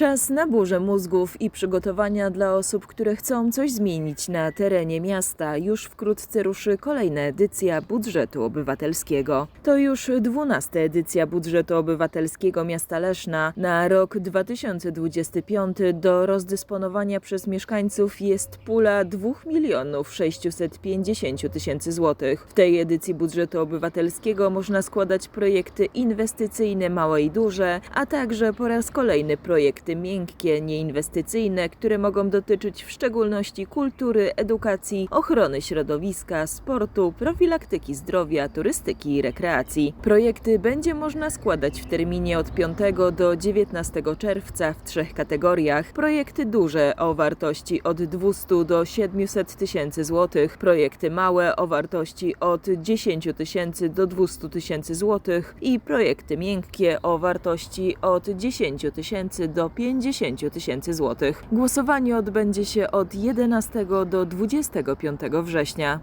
Czas na burzę mózgów i przygotowania dla osób, które chcą coś zmienić na terenie miasta. Już wkrótce ruszy kolejna edycja budżetu obywatelskiego. To już dwunasta edycja budżetu obywatelskiego miasta Leszna. Na rok 2025 do rozdysponowania przez mieszkańców jest pula 2 milionów 650 tysięcy złotych. W tej edycji budżetu obywatelskiego można składać projekty inwestycyjne małe i duże, a także po raz kolejny projekty miękkie, nieinwestycyjne, które mogą dotyczyć w szczególności kultury, edukacji, ochrony środowiska, sportu, profilaktyki zdrowia, turystyki i rekreacji. Projekty będzie można składać w terminie od 5 do 19 czerwca w trzech kategoriach. Projekty duże o wartości od 200 do 700 tysięcy złotych, projekty małe o wartości od 10 tysięcy do 200 tysięcy złotych i projekty miękkie o wartości od 10 tysięcy do 50 tysięcy złotych. Głosowanie odbędzie się od 11 do 25 września.